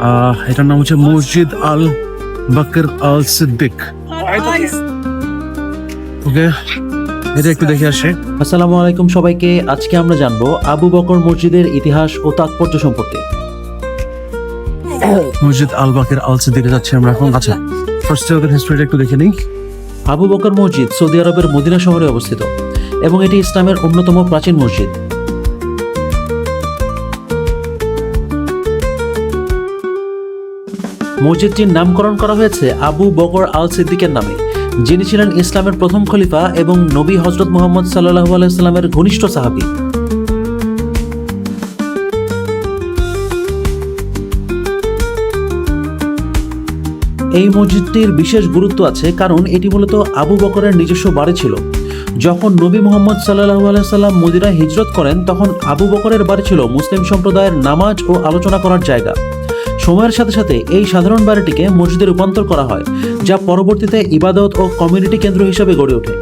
আহ, এটার নাম হচ্ছে মসজিদ আল বাকর আল সিদ্দিক। ওকে এটা একটু দেখে আসে। আসসালামু আলাইকুম সবাইকে আজকে আমরা জানব আবু বকর মসজিদের ইতিহাস ও তাৎপর্য সম্পর্কে। মসজিদ আল বাকের আল সিদ্দিকে যাচ্ছি আমরা এখন। আচ্ছা ফার্স্টে ওদের হিস্ট্রিটা একটু দেখে নিই। আবু বকর মসজিদ সৌদি আরবের মদিনা শহরে অবস্থিত এবং এটি ইসলামের অন্যতম প্রাচীন মসজিদ। মসজিদটির নামকরণ করা হয়েছে আবু বকর আল সিদ্দিকের নামে, যিনি ছিলেন ইসলামের প্রথম খলিফা এবং নবী হজরত মোহাম্মদ সাল্লাহু আলাইস্লামের ঘনিষ্ঠ সাহাবী। এই মসজিদটির বিশেষ গুরুত্ব আছে কারণ এটি মূলত আবু বকরের নিজস্ব বাড়ি ছিল। যখন নবী মোহাম্মদ সাল্লাহু আলাইসাল্লাম মদিনায় হিজরত করেন, তখন আবু বকরের বাড়ি ছিল মুসলিম সম্প্রদায়ের নামাজ ও আলোচনা করার জায়গা। সময়ের সাথে সাথে এই সাধারণ বাড়িটিকে মসজিদে রূপান্তর করা হয়, যা পরবর্তীতে ইবাদত ও কমিউনিটি কেন্দ্র হিসেবে গড়ে ওঠে।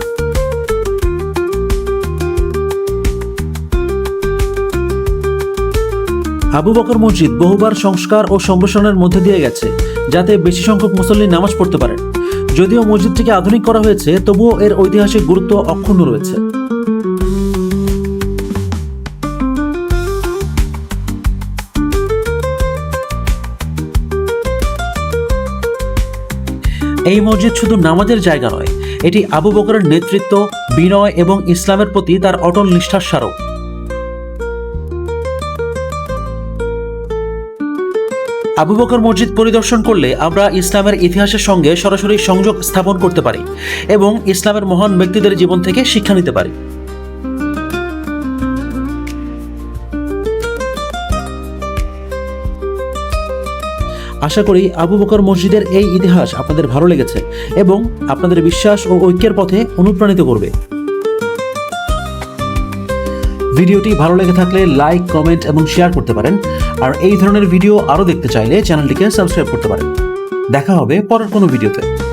আবু বকর মসজিদ বহুবার সংস্কার ও সম্প্রসারণের মধ্যে দিয়ে গেছে, যাতে বেশি সংখ্যক মুসল্লি নামাজ পড়তে পারেন। যদিও মসজিদটিকে আধুনিক করা হয়েছে, তবুও এর ঐতিহাসিক গুরুত্ব অক্ষুণ্ণ রয়েছে। এই মসজিদ শুধু নামাজের জায়গা নয়, এটি আবু বকরের নেতৃত্ব, বিনয় এবং ইসলামের প্রতি তার অটল নিষ্ঠার স্মারক। আবু বকর মসজিদ পরিদর্শন করলে আমরা ইসলামের ইতিহাসের সঙ্গে সরাসরি সংযোগ স্থাপন করতে পারি এবং ইসলামের মহান ব্যক্তিদের জীবন থেকে শিক্ষা নিতে পারি। আশা করি আবু বকর মসজিদের এই ইতিহাস আপনাদের ভালো লেগেছে এবং আপনাদের বিশ্বাস ও ঐক্যের পথে অনুপ্রাণিত করবে। ভিডিওটি ভালো লেগে থাকলে লাইক, কমেন্ট এবং শেয়ার করতে পারেন। আর এই ধরনের ভিডিও আরও দেখতে চাইলে চ্যানেলটিকে সাবস্ক্রাইব করতে পারেন। দেখা হবে পরের কোনো ভিডিওতে।